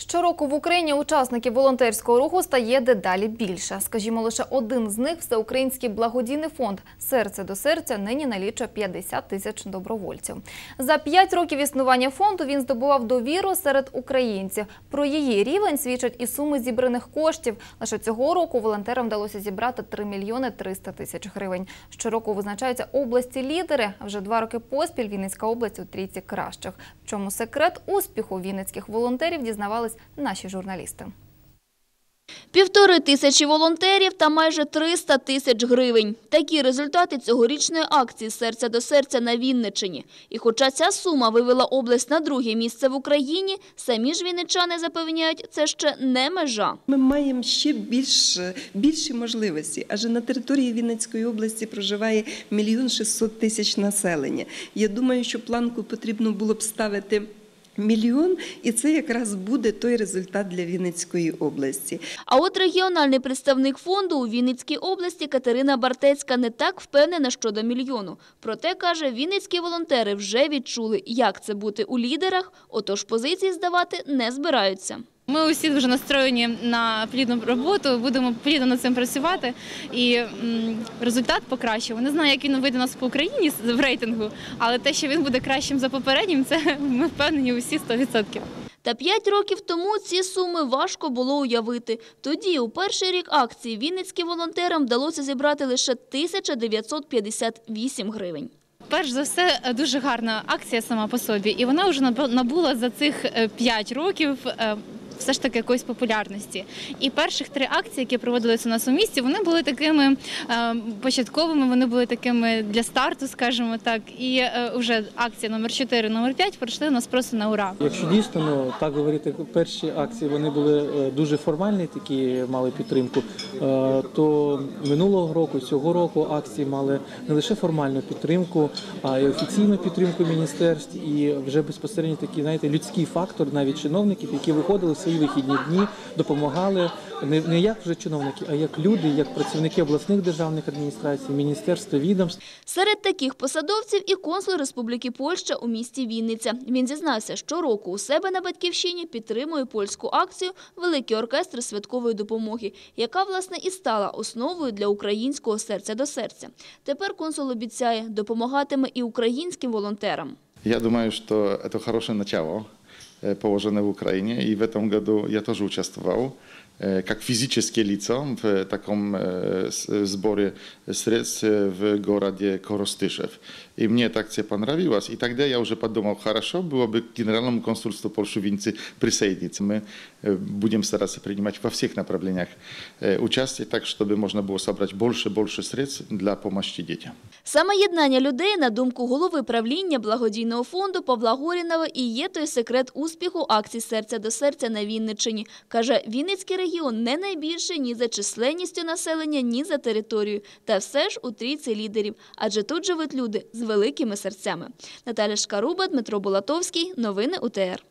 Щороку в Україні учасників волонтерського руху стає дедалі більше. Скажімо, лише один з них всеукраїнський благодійний фонд Серце до серця нині налічує 50 тисяч добровольців. За п'ять років існування фонду він здобував довіру серед українців. Про її рівень свідчать і суми зібраних коштів. Лише цього року волонтерам вдалося зібрати 3 мільйони 300 тисяч гривень. Щороку визначаються області-лідери. А Вже два роки поспіль Вінницька область у трійці кращих. Чому секрет успіху вінницьких волонтерів дізнавались наші журналісти. Півтори тисячі волонтерів та майже 300 тисяч гривень. Такі результати цьогорічної акції «Серця до серця» на Вінниччині. І хоча ця сума вивела область на друге місце в Україні, самі ж вінничани запевняють, це ще не межа. Ми маємо ще більш, більші можливості, адже на території Вінницької області проживає мільйон 600 тисяч населення. Я думаю, що планку потрібно було б ставити. Мільйон, і це якраз буде той результат для Вінницької області. А от регіональний представник фонду у Вінницькій області Катерина Бартецька не так впевнена щодо мільйону. Проте, каже, вінницькі волонтери вже відчули, як це бути у лідерах, отож позиції здавати не збираються. Ми усі дуже настроєні на плідну роботу, будемо плідно над цим працювати. І результат покращив. Не знаю, як він вийде у нас по Україні в рейтингу, але те, що він буде кращим за попереднім, це ми впевнені усі 100%. Та п'ять років тому ці суми важко було уявити. Тоді, у перший рік акції, вінницьким волонтерам вдалося зібрати лише 1958 гривень. Перш за все, е, дуже гарна акція сама по собі, і вона вже набула за цих 5 років. Все ж таки якоїсь популярності. І перших три акції, які проводилися у нас у місті, вони були такими е, початковими, вони були такими для старту, скажімо так. І е, вже акція номер 4, номер 5 пройшли у нас просто на ура. Якщо дійсно ну, так говорити, перші акції вони були е, дуже формальні, такі мали підтримку, то минулого року, цього року акції мали не лише формальну підтримку, а й офіційну підтримку міністерств, і вже безпосередньо такий, знаєте, людський фактор навіть чиновників, які виходили в свої вихідні дні, допомагали не, не як вже чиновники, а як люди, як працівники обласних державних адміністрацій, міністерств, відомств. Серед таких посадовців і консул Республіки Польща у місті Вінниця. Він зізнався, щороку у себе на батьківщині підтримує польську акцію Великий оркестр святкової допомоги, яка власне і стала основою для українського серця до серця. Тепер консул обіцяє, допомагатиме і українським волонтерам. Я думаю, что это хорошее начало położone w Ukrainie i w tym roku ja też uczestniczyłem. как физическое лицо в таком э, с- сборе средств э, в городе Коростышев. И мне эта акция понравилась. И тогда я уже подумал, хорошо было бы к Генеральному консульству Польши в Виннице присоединиться. Мы э, будем стараться принимать во всех направлениях э, участие, так, чтобы можно было собрать больше-больше средств для помощи детям. Саме єднання людей, на думку голови правління благодійного фонду Павла Горінова, і є той секрет успіху акцій «Серця до серця» на Вінниччині. Каже, Вінницький регіон не найбільший ні за численністю населення, ні за територію. Та все ж у трійці лідерів, адже тут живуть люди з великими серцями. Наталя Шкаруба, Дмитро Булатовський. Новини УТР.